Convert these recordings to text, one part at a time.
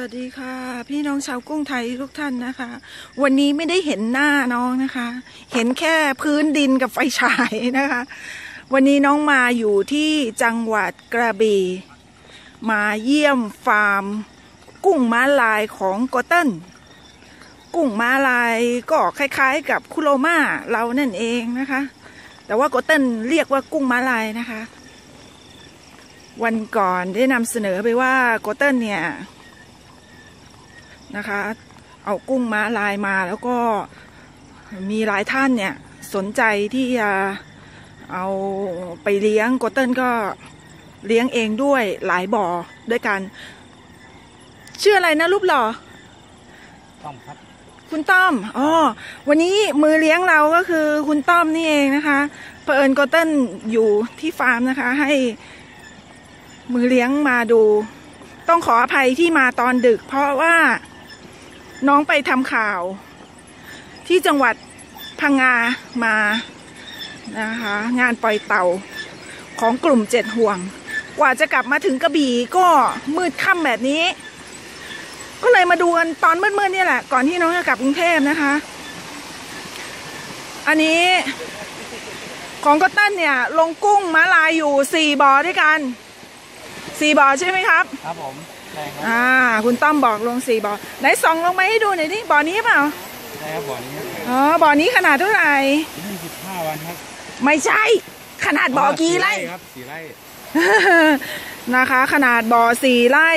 วัสดีค่ะ พี่น้องชาวกุ้งไทยทุกท่านนะคะ วันนี้ไม่ได้เห็นหน้าน้องนะคะ เห็นแค่พื้นดินกับไฟฉายนะคะ วันนี้น้องมาอยู่ที่จังหวัดกระบี่มาเยี่ยมฟาร์ม กุ้งม้าลายของโกเต้นกุ้งม้าลายก็คล้ายๆ กับคุโรมาเรานั่นเองนะคะ แต่ว่าโกเต้นเรียกว่ากุ้งม้าลายนะคะ วันก่อนได้นำเสนอไปว่าโกเต้นเนี่ย นะคะ เอากุ้งม้าลายมาแล้วก็มีหลายท่านเนี่ยสนใจที่จะเอาไปเลี้ยงโกเติ้ลก็เลี้ยงเองด้วยหลายบ่อด้วยกัน ชื่ออะไรนะรูปหล่อต้อมครับ คุณต้อมอ๋อวันนี้มือเลี้ยงเราก็คือคุณต้อมนี่เองนะคะเผอิญโกเติ้ลอยู่ที่ฟาร์มนะคะ ให้มือเลี้ยงมาดู ต้องขออภัยที่มาตอนดึก เพราะว่า น้องไปทำข่าว ที่จังหวัดพังงามานะคะงานปล่อยเต่าของกลุ่มเจ็ดห่วง กว่าจะกลับมาถึงกระบี่ก็มืดค่ำแบบนี้ ก็เลยมาดูกันตอนมืดๆนี่แหละ ก่อนที่น้องจะกลับกรุงเทพนะคะ อันนี้ของก็ตั้นเนี่ย ลงกุ้งม้าลายอยู่สี่บ่อด้วยกันสี่บ่อใช่ไหมครับ ครับผม ใช่ครับอ่าคุณต้อมบอกลงสี่บ่อไหนส่องลงมาให้ดูหน่อยดิบ่อนี้เปล่าใช่ครับบ่อนี้อ๋อบ่อนี้ขนาดเท่าไหร่ยี่สิบห้าวันครับ ไม่ใช่ ขนาดบ่อกี่ไร่ครับสี่ไร่นะคะ ขนาดบ่อสี่ไร่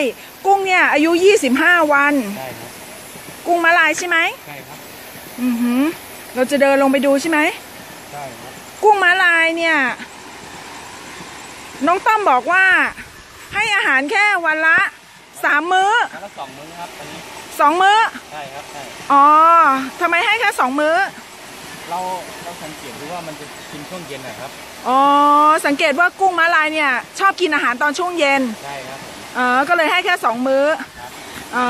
กุ้งเนี่ย อายุ25วันใช่ครับกุ้งม้าลายใช่ไหมใช่ครับอือหือเราจะเดินลงไปดูใช่ไหมใช่ครับกุ้งม้าลายเนี่ย น้องต้อมบอกว่าให้อาหารแค่วันละ สามมื้อแล้วก็สองมื้อครับอันนี้สองมื้อ ใช่ครับใช่อ๋อทำไมให้แค่สองมื้อ เราเราสังเกตดูว่ามันจะกินช่วงเย็นนะครับ อ๋อ สังเกตว่ากุ้งม้าลายเนี่ย ชอบกินอาหารตอนช่วงเย็น ใช่ครับผมเออก็เลยให้แค่สองมื้อครับอ๋อ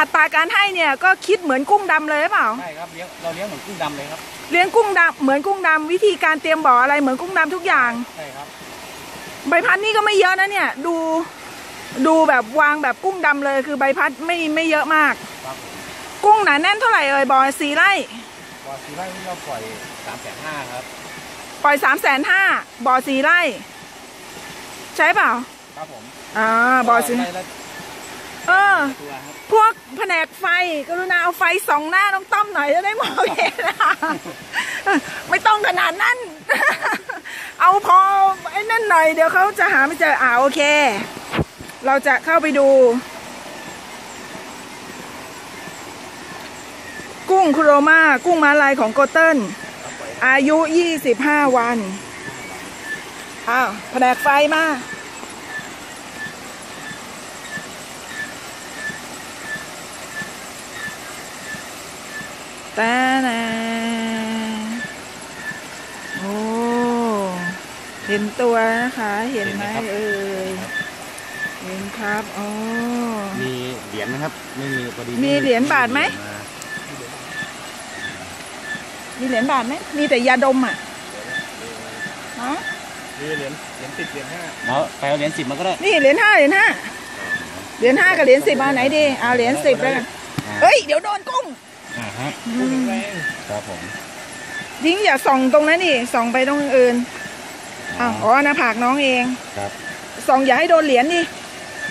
อัตราการให้เนี่ยก็คิดเหมือนกุ้งดำเลยหรือเปล่า ใช่ครับเลี้ยงเราเลี้ยงเหมือนกุ้งดำเลยครับ เลี้ยงกุ้งดำเหมือนกุ้งดำวิธีการเตรียมบ่ออะไรเหมือนกุ้งดำทุกอย่าง ใช่ครับ ใบพัดนี่ก็ไม่เยอะนะเนี่ย ดู ดูแบบวางแบบกุ้งดำเลยคือใบพัดไม่ไม่เยอะมาก ครับผมกุ้งหนาแน่นเท่าไหร่เอ่ยบ่อสี่ไร่บ่อสี่ไร่นี่เราปล่อยสามแสนห้าครับ ปล่อยสามแสนห้าบ่อสี่ไร่ ใช่เปล่าครับผมอ่าบ่อสี่ไร่ละเออ ตัวครับพวกแผนกไฟกรุณาเอาไฟส่องหน้าน้องต้อมหน่อยจะได้มองเห็นนะไม่ต้องขนาดนั้น เอาพอไอ้นั่นหน่อยเดี๋ยวเขาจะหาไม่เจออ่าโอเค เราจะเข้าไปดู กุ้งคุโรมากุ้งม้าลายของโกเติ้ลอายุ 25 วัน อ้าวแผนกไฟมาแต่นะโอ้ เห็นตัวนะคะ เห็นไหมเอ่ย เห็นครับอ๋อ มีเหรียญนะครับ ไม่มีพอดีมีเหรียญบาทไหม มีเหรียญบาทไหมมีแต่ยาดมอะฮะมีเหรียญเหรียญติดเหรียญห้าแล้วไปเอาเหรียญสิบมาก็ได้นี่เหรียญห้าเหรียญห้าเหรียญห้ากับเหรียญสิบเอาไหนดีเอาเหรียญสิบแล้วกันเฮ้ยเดี๋ยวโดนกุ้งอ่าฮะอืมครับผมยิงอย่าส่องตรงนั้นดิส่องไปตรงอื่นอ้าวอ๋อหน้าผากน้องเองครับส่องอย่าให้โดนเหรียญดิ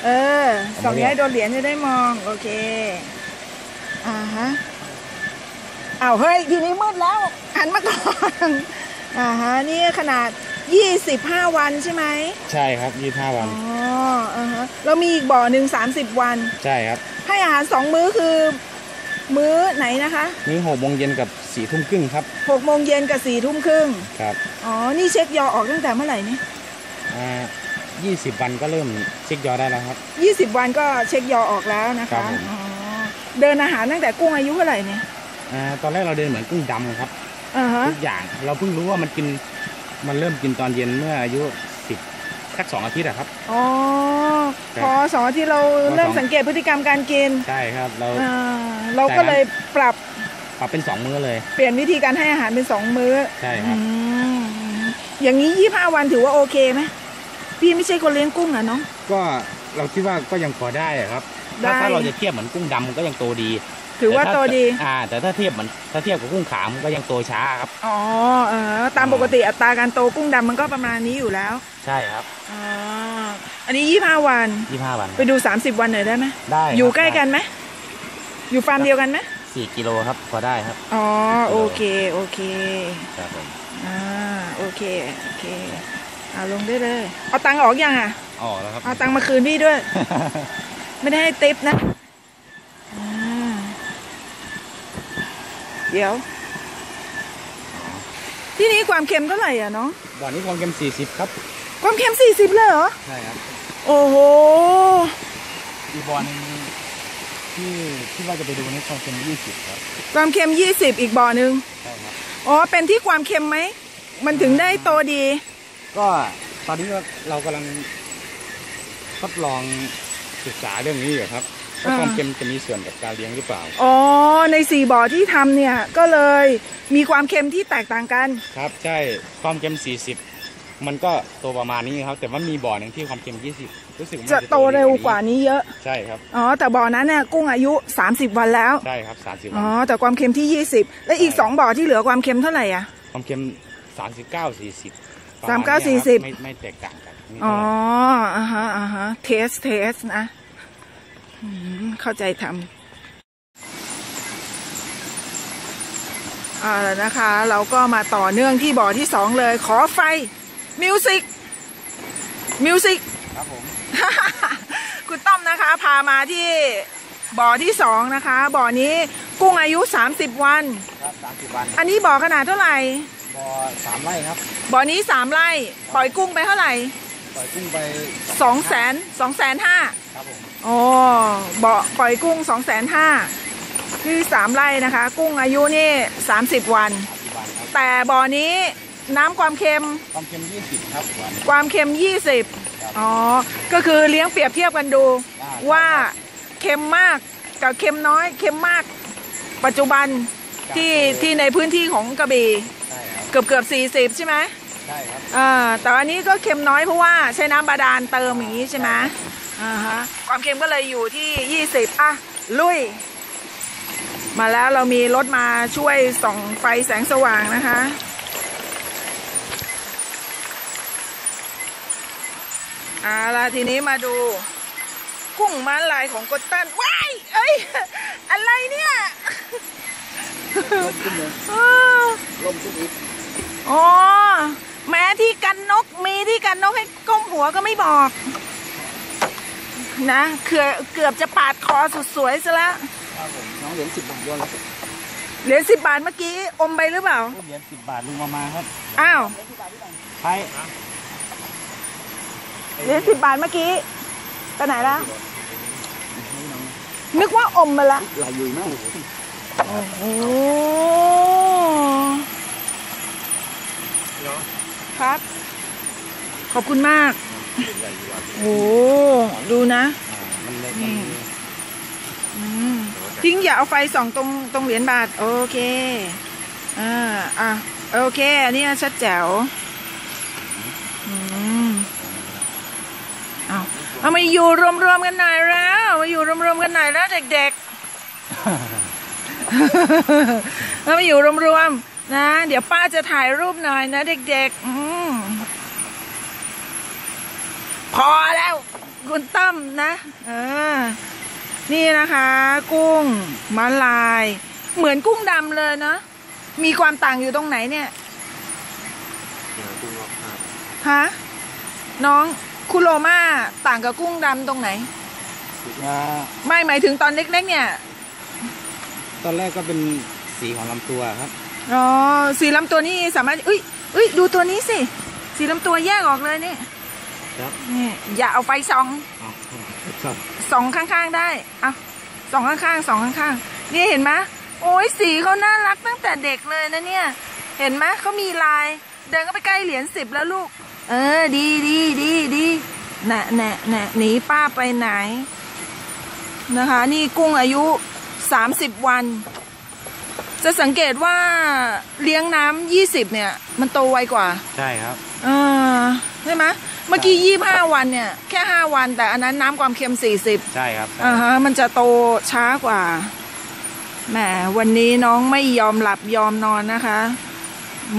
เออเอามาส่องอย่าให้โดนเหรียญจะได้มอง โอเค อ่าฮะอ้าวเฮ้ย ทีนี้มืดแล้วหันมาก่อนอ่าฮะนี่ขนาด25วันใช่ไหม ใช่ครับยี่ห้าวัน อ๋ออ่าฮะแล้วมีอีกบ่อหนึ่ง30วัน ใช่ครับ ให้อาหารสองมื้อคือ มื้อไหนนะคะนี่หกโมงเย็นกับสี่ทุ่มครึ่งครับ6โมงเย็นกับ4ทุ่มครึ่งครับ อ๋อ นี่เช็คยอออกตั้งแต่เมื่อไหร่นี่อ่า ยี่สิบวันก็เริ่มเช็คยอดได้แล้วครับยี่สิบวันก็เช็คยอออกแล้วนะครัคะบผม อ๋อเดินอาหารตั้งแต่กุ้งอายุเท่าไหร่เนี่ยอ่าตอนแรกเราเดินเหมือนกุ้งดำครับอ่าฮะทุกอย่างเราเพิ่งรู้ว่ามันกินมันเริ่มกินตอนเย็นเมื่ออายุสิบสักสองอาทิตย์อะครับ อ๋อครับพอสองอาที่เราพอเริ่มสองสังเกตพฤติกรรมการกินใช่ครับเรา อ่าเราก็เลยปรับปรับเป็นสองมื้อเลย เปลี่ยนวิธีการให้อาหารเป็นสองมื้อใช่ครับ อืมอย่างนี้ยี่ห้าวันถือว่าโอเคไหม พี่ไม่ใช่คนเลี้ยงกุ้งอะเนาะก็เราคิดว่าก็ยังพอได้อะครับอถ้าได้ ถ้าเราจะเทียบเหมือนกุ้งดำมันก็ยังโตดีถือว่าแถ้โตดี อ่า แต่ถ้าเทียบเหมือนถ้าเทียบกับกุ้งขาวมันก็ยังโตช้าครับ อ๋อเออตามปกติอัตราการโตกุ้งดำมันก็ประมาณนี้อยู่แล้วใช่ครับอ๋ออันนี้ยี่ห้าวัน ยี่ห้าวันไปดู 30 วันหน่อยได้ไหมได้อยู่ใกล้กันไหมอยู่ฟาร์มเดียวกันไหมสี่กิโลครับพอได้ครับอ๋อโอเคโอเค ครับผม อ่าโอเค โอเค เอาลงได้เลย เอาตังค์ออกยังอะออกแล้วครับ เอาตังค์มาคืนพี่ด้วย ไม่ได้ให้ติปนะอ่าเดี๋ยว ที่นี้ความเค็มเท่าไหร่อะน้อง บ่อนี้ความเค็มสี่สิบครับ ความเค็ม40เลยเหรอ ใช่ครับ โอ้โห อีกบ่อหนึงที่ที่ว่าจะไปดูนี่ความเค็มยี่สิบครับ ความเค็ม20อีกบ่อหนึ่งใช่ครับ อ๋อ เป็นที่ความเค็มไหม มันถึงได้โตดี ก็ตอนนี้ก็เรากำลังทดลองศึกษาเรื่องนี้อยู่ครับว่าอ่าความเค็มจะมีส่วนกับการเลี้ยงหรือเปล่า อ๋อ ในสี่บ่อที่ทำเนี่ยก็เลยมีความเค็มที่แตกต่างกัน ครับ ใช่ ความเค็ม 40 มันก็โตประมาณนี้ครับ แต่ว่ามีบ่อหนึ่งที่ความเค็ม 20 รู้สึกว่าจะโตเร็วกว่านี้เยอะ ใช่ครับ อ๋อ แต่บ่อนั้นเนี่ยกุ้งอายุ 30 วันแล้ว ใช่ครับ 30อ๋วัอนแต่ความเค็มที่ 20 และอีก 2 บ่อที่เหลือความเค็มเท่าไหร่อะ ความเค็ม 39 40 ประณ39นี้ครับ40ไม่ไม่แตกต่างกันนี่อ๋อเท่าไหร่อ่าฮะอ่าฮะเทสเทสนะอืมเข้าใจทำอ่าแล้วนะคะ เราก็มาต่อเนื่องที่บ่อที่สองเลย ขอไฟมิวสิกมิวสิกครับผมคุณต้อมนะคะ พามาที่บ่อที่สองนะคะ บ่อนี้กุ้งอายุ 30 วันครับ30วัน อันนี้บ่อขนาดเท่าไหร่ บ่อ3ไร่ครับบ่อนี้3ไร่ ปล่อยกุ้งไปเท่าไหร่ ปล่อยกุ้งไปสองแสนสองแสนห้าครับผมอ๋อบ่อปล่อยกุ้งสองแสนห้าที่สามไร่นะคะ กุ้งอายุนี่สามสิบวัน30วันครับแต่บ่อนี้น้ำความเค็มความเค็ม20ครับวันความเค็มยี่สิบครับอ๋อ ก็คือเลี้ยงเปรียบเทียบกันดู ได้ ว่าเค็มมากกับเค็มน้อย เค็มมาก ปัจจุบันที่ที่ในพื้นที่ของกระบี่ใช่ครับเกือบเกือบสี่สิบใช่ไหมใช่ครับอ่าแต่อันนี้ก็เค็มน้อยเพราะว่าใช้น้ำบาดาลเติมอย่างนี้ใช่ไหมอ่าฮะความเค็มก็เลยอยู่ที่20อะลุย มาแล้วเรามีรถมาช่วยส่องไฟแสงสว่างนะคะเอาละทีนี้มาดู กุ้งม้าลายของกดตันว้ายเอ้ยอะไรเนี่ยลมขึ้นเลยอ้าวลมขึ้นอีก อ๋อแม้ที่กันนกมีที่กันนกให้ก้มหัวก็ไม่บอก นะเกือบเกือบจะปาดคอสุดสวยซะแล้วครับผมน้องเหรียญ10บาทด้วยแล้วเหรียญสิบบาทเมื่อกี้อมไปหรือเปล่าเหรียญ10บาทลุงมามาครับอ้าวใช่เหรียญสิบบาทเมื่อกี้ไปไหนแล้วนึกว่าอมมาละลายยุยมากโอ้ ครับ ขอบคุณมากโอ้ดูนะมันเลยนี่อืมทิ้งอย่าเอาไฟส่องตรงตรงเหรียญบาท โอเคอ่าอะโอเค อันนี้ชัดแจ๋วอืมเอาเอามาอยู่รวมๆกันหน่อยแล้วมาอยู่รวมๆกันหน่อยแล้วเด็กๆ เอามาอยู่รวมๆ นะ เดี๋ยวป้าจะถ่ายรูปหน่อยนะเด็กๆอืมพอแล้ว คุณตั้มนะ เออ นี่นะคะ กุ้งมาลาย เหมือนกุ้งดำเลยนะ มีความต่างอยู่ตรงไหนเนี่ยฮะน้องคุโรมาต่างกับกุ้งดำตรงไหน ไม่หมายถึงตอนเล็กๆเนี่ย ตอนแรกก็เป็นสีของลำตัวครับ อ๋อสีลำตัวนี่สามารถอุ้ยอุ้ยดูตัวนี้สิ สีลำตัวแยกออกเลยเนี่ยครับนี่อย่าเอาไฟส่องอ๋อครับส่องข้างๆได้เอาส่องข้างๆส่องข้างๆนี่เห็นไหมโอ้ยสีเขาน่ารักตั้งแต่เด็กเลยนะเนี่ย เห็นไหมเขามีลาย เดินก็ไปใกล้เหรียญสิบแล้วลูก เออ ดีดีดีดีแน่แน่แน่หนีป้าไปไหน นะคะ นี่กุ้งอายุสามสิบวัน จะสังเกตว่าเลี้ยงน้ำยี่สิบเนี่ย มันโตไวกว่าใช่ครับเออใช่ไหมเมื่อกี้ยี่ห้าวันเนี่ย แค่ห้าวัน แต่อันนั้นน้ำความเค็มสี่สิบใช่ครับอ่าฮะมันจะโตช้ากว่าแหมวันนี้น้องไม่ยอมหลับยอมนอนนะคะ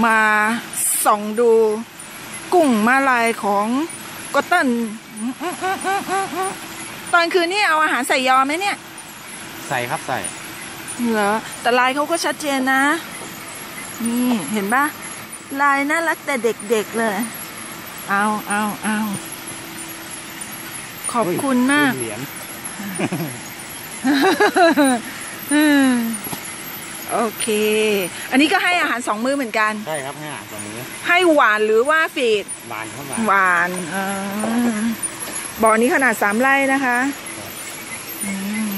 มาส่องดูกุ้งมาลายของกอตเติ้ลตอนคืนนี่เอาอาหารใส่ยอมไหมเนี่ย ใส่ครับใส่ เหรอแต่ลายเขาก็ชัดเจนนะ นี่เห็นปะลายน่ารักแต่เด็กๆเลย เอาเอาเอาขอบคุณมากเหรียญอืมโอเค อันนี้ก็ให้อาหารสองมื้อเหมือนกัน ใช่ครับ ให้อาหารตรงนี้ให้หวานหรือว่าฟีดบานเข้ามาหวานอ่าบ่อนี้ขนาดสามไร่นะคะอืม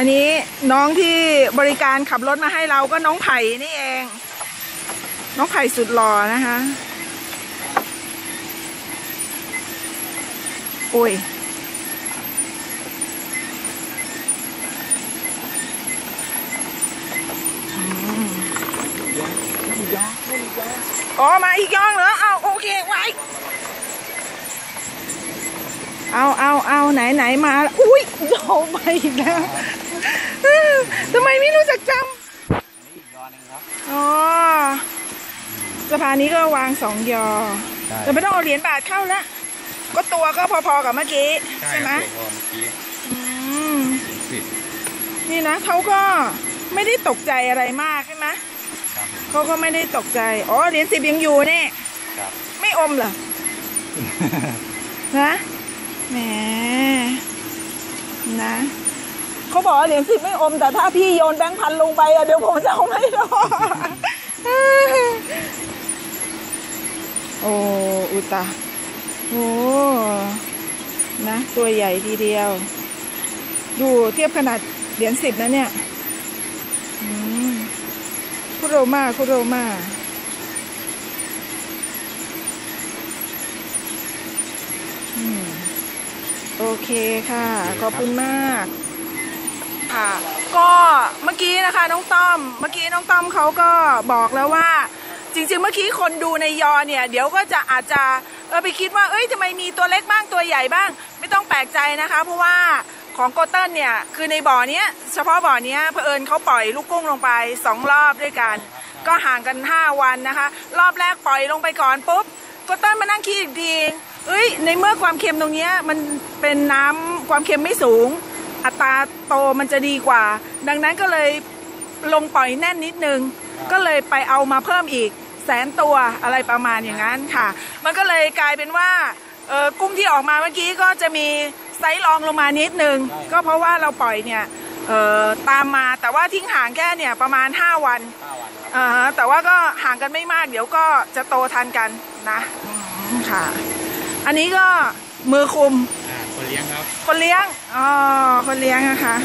อันนี้น้องที่บริการขับรถมาให้เราก็น้องไผ่นี่เอง น้องไผ่สุดหล่อนะคะ โอ้ยอ๋อมาอีกย่องเหรอ เอาโอเคไว้เอาเอาเอาไหนไหนมา อุ้ยโยไปอีกแล้ว ทำไมไม่รู้จักจอีกยอหนึงครับำอ๋อสะพานนี้ก็วางสองยอใช่แต่ไม่ต้องเอาเหรียญบาทเข้าละก็ตัวก็พอๆกับเมื่อกี้ ใช่ไหมครับตัวเมื่อกี้อืมสิบนี่นะเขาก็ไม่ได้ตกใจอะไรมากใช่ไหมครับผมเขาก็ไม่ได้ตกใจ อ๋อเหรียญสิบยังอยู่เนี่ยครับไม่อมเหรอนะแหมนะ เขาบอกเหรียญสิบไม่อม แต่ถ้าพี่โยนแบงค์พันลงไปอะเดี๋ยวผมจะเอาไม่รอดโอ้อุตาโอ้นะ ตัวใหญ่ทีเดียว ดูเทียบขนาดเหรียญสิบนะเนี่ยคุโรมาคุโรมาโอเคค่ะ ขอบคุณมาก ค่ะ ก็เมื่อกี้นะคะน้องต้อม เมื่อกี้น้องต้อมเขาก็บอกแล้วว่า จริงๆ เมื่อกี้คนดูในยอเนี่ย เดี๋ยวก็จะอาจจะเออไปคิดว่า เอ้ยทำไมมีตัวเล็กบ้างตัวใหญ่บ้าง ไม่ต้องแปลกใจนะคะ เพราะว่าของโกเติ้ลเนี่ย คือในบ่อเนี้ย เฉพาะบ่อเนี้ยเผอิญเขาปล่อยลูกกุ้งลงไปสองรอบด้วยกัน ก็ห่างกัน 5 วันนะคะ รอบแรกปล่อยลงไปก่อนปุ๊บโก็ต้นมานั่งคิดอีกทีเอ้ยในเมื่อความเค็มตรงเนี้ยมันเป็นน้ำความเค็มไม่สูง อัตราโตมันจะดีกว่า ดังนั้นก็เลยลงปล่อยแน่นนิดนึง ก็เลยไปเอามาเพิ่มอีกแสนตัวอะไรประมาณอย่างนั้นค่ะ มันก็เลยกลายเป็นว่าเออกุ้งที่ออกมาเมื่อกี้ก็จะมีไซส์รองลงมานิดนึง ก็เพราะว่าเราปล่อยเนี่ยเออตามมาแต่ว่าทิ้งห่างแค่เนี่ยประมาณ 5 วันห้าวันครับอ่าฮะแต่ว่าก็ห่างกันไม่มาก เดี๋ยวก็จะโตทันกันนะอืมค่ะ อันนี้ก็ มือคุม อ่าคนเลี้ยงครับ คนเลี้ยง อ๋อ คนเลี้ยงนะคะ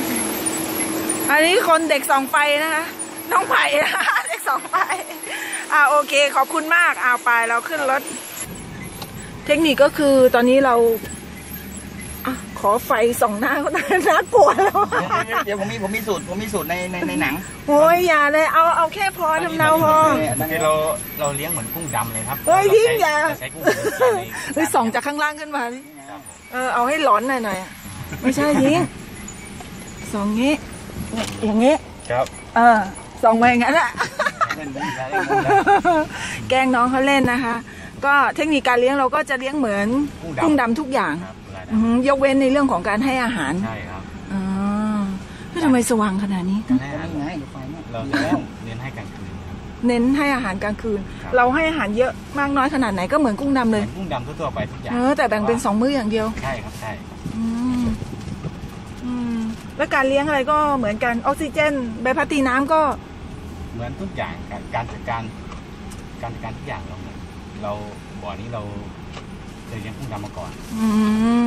อันนี้คนเด็กสองไฟนะคะ น้องไผ่นะคะเด็กสองไฟอ่าโอเค ขอบคุณมาก เอาไปเราขึ้นรถ เทคนิคก็คือตอนนี้เรา อะขอไฟส่องหน้าเขาหน่อยน่ากลัวแล้วเดี๋ยวผมมีผมมีสูตรผมมีสูตรในในในหนังโอ้ยอย่าเลยเอาเอาแค่พอทำเนาพอคือเราเราเลี้ยงเหมือนกุ้งดำเลยครับเฮ้ยทิ้งอย่าเรใช้กุ้งดำเลยเฮ้ยส่องจากข้างล่างขึ้นมาดิครับผมเออเอาให้หลอนหน่อยหน่อยไม่ใช่ยิงส่องงี้เนี่ยอย่างงี้ครับเออส่องมาอย่างนั้นแหละเล่นมุกแล้วเล่นมุกแล้วแกล้งน้องเขาเล่นนะคะ ก็เทคนิคการเลี้ยงเราก็จะเลี้ยงเหมือนกุ้งดำกุ้งดำทุกอย่างครับ อะไรอือหือยกเว้นในเรื่องของการให้อาหารใช่ครับอ๋อเฮ้ยทำไมสว่างขนาดนี้ การให้อาหารนี่ไงดูไฟเนี่ยเราจะเน้นให้กลางคืนครับ เน้นให้อาหารกลางคืน ครับ เราให้อาหารเยอะมากน้อยขนาดไหนก็เหมือนกุ้งดำเหเลมือยนกุ้งดำทั่วๆไปทุกอย่างเออแต่แบ่งเป็นสองมื้ออย่างเดียว ใช่ครับใช่อืมอืมแล้วการเลี้ยงอะไรก็เหมือนกันออกซิเจนใบพัดตีน้ำก็ เหมือนทุกอย่างการการจัดการการจัดการทุกอย่างเราเหมือนเราบ่อนี้เราเค ยเลี้ยงกุ้งดำมาก่อนอื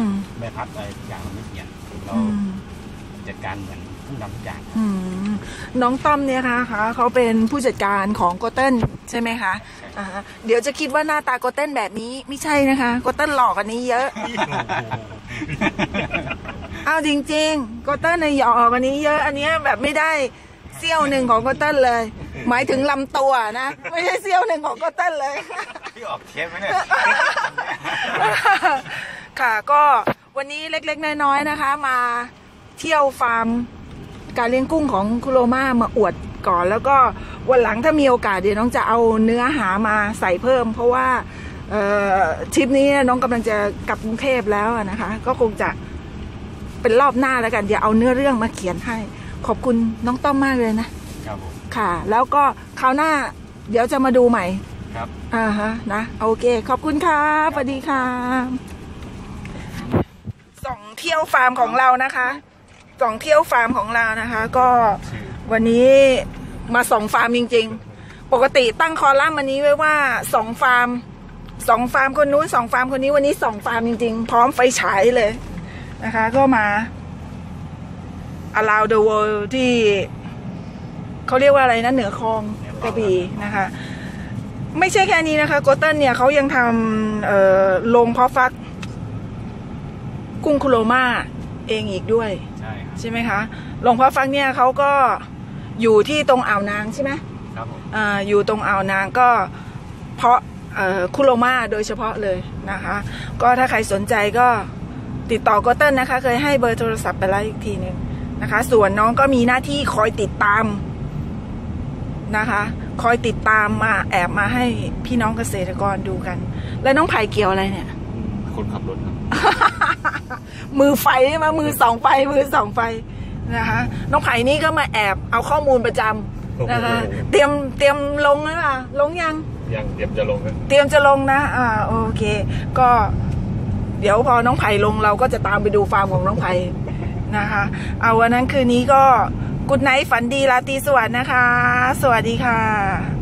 มใบพัดอะไรทุกอย่างเราไม่เปลี่ยนเราอืมจัดการเหมือนกุ้งดำทุกอย่างอืมน้องต้อมเนี่ยค่ะคะเขาเป็นผู้จัดการของโกเต้นใช่ไหมคะอ่าเดี๋ยวจะคิดว่าหน้าตาโกเต้นแบบนี้ไม่ใช่นะคะโกเต้นหลอกกว่านี้เยอะ เอาจริงๆโกเต้นในหยอกกว่านี้เยอะอันเนี้ยแบบไม่ได้เซี่ยวหนึ่งของโกเต้นเลย หมายถึงลำตัวนะ ไม่ใช่เซี่ยวหนึ่งของโกเต้นเลย พี่ออกเทปไหมเนี่ย ค่ะก็วันนี้เล็กๆน้อยๆนะคะ มาเที่ยวฟาร์มการเลี้ยงกุ้งของคุโรมามาอวดก่อน แล้วก็วันหลังถ้ามีโอกาสเดี๋ยวน้องจะเอาเนื้อหามาใส่เพิ่ม เพราะว่าเอ่อทริปนี้น้องกำลังจะกลับกรุงเทพแล้วอะนะคะ ก็คงจะเป็นรอบหน้าแล้วกันเดี๋ยวเอาเนื้อเรื่องมาเขียนให้ ขอบคุณน้องต้อมมากเลยนะ ครับผมค่ะ แล้วก็คราวหน้าเดี๋ยวจะมาดูใหม่ ครับอ่าฮะนะโอเค ขอบคุณครับสวัสดีค่ะส่องเที่ยวฟาร์มของเรานะคะส่องเที่ยวฟาร์มของเรานะคะ ก็วันนี้มาส่องฟาร์มจริง ๆ ปกติตั้งคอลัมน์วันนี้ไว้ว่าสองฟาร์มสองฟาร์มคนนู้นสองฟาร์มคนนี้วันนี้สองฟาร์มจริงๆ พร้อมไฟฉายเลยนะคะ ก็มา around the world ที่เขาเรียกว่าอะไรนะเหนือคลองกระบี่นะคะ ไม่ใช่แค่นี้นะคะโกเตนเนี่ยเขายังทำเอ่อโรงเพาะฟัก กุ้งคุโรมาเองอีกด้วย ใช่ครับใช่ไหมคะโรงเพาะฟักเนี่ยเขาก็อยู่ที่ตรงอ่าวนางใช่ไหมครับผมอ่าอยู่ตรงอ่าวนางก็เพาะเอ่อคุโรมาโดยเฉพาะเลยนะคะ ก็ถ้าใครสนใจก็ติดต่อโกเต้นนะคะ เคยให้เบอร์โทรศัพท์ไปแล้วอีกทีหนึ่งนะคะ ส่วนน้องก็มีหน้าที่คอยติดตาม นะคะ คอยติดตามมาแอบมาให้พี่น้องเกษตรกรดูกัน แล้วน้องไผ่เกี่ยวอะไรเนี่ย คนขับรถครับ มือไฟใช่ไหมมือสองไฟ มือสองไฟนะคะน้องไผ่นี่ก็มาแอบเอาข้อมูลประจำนะคะโอ้โหเตรียมเตรียมลงแล้วล่ะลงยังยังเตรียมจะลงครับเตรียมจะลงนะ อ่าโอเค ก็ เดี๋ยวพอน้องไผ่ลงเราก็จะตามไปดูฟาร์มของน้องไผ่ นะคะ เอาวันนั้นคืนนี้ก็กุดไนท์ฝันดีราตรีสวัสดิ์นะคะ สวัสดีค่ะ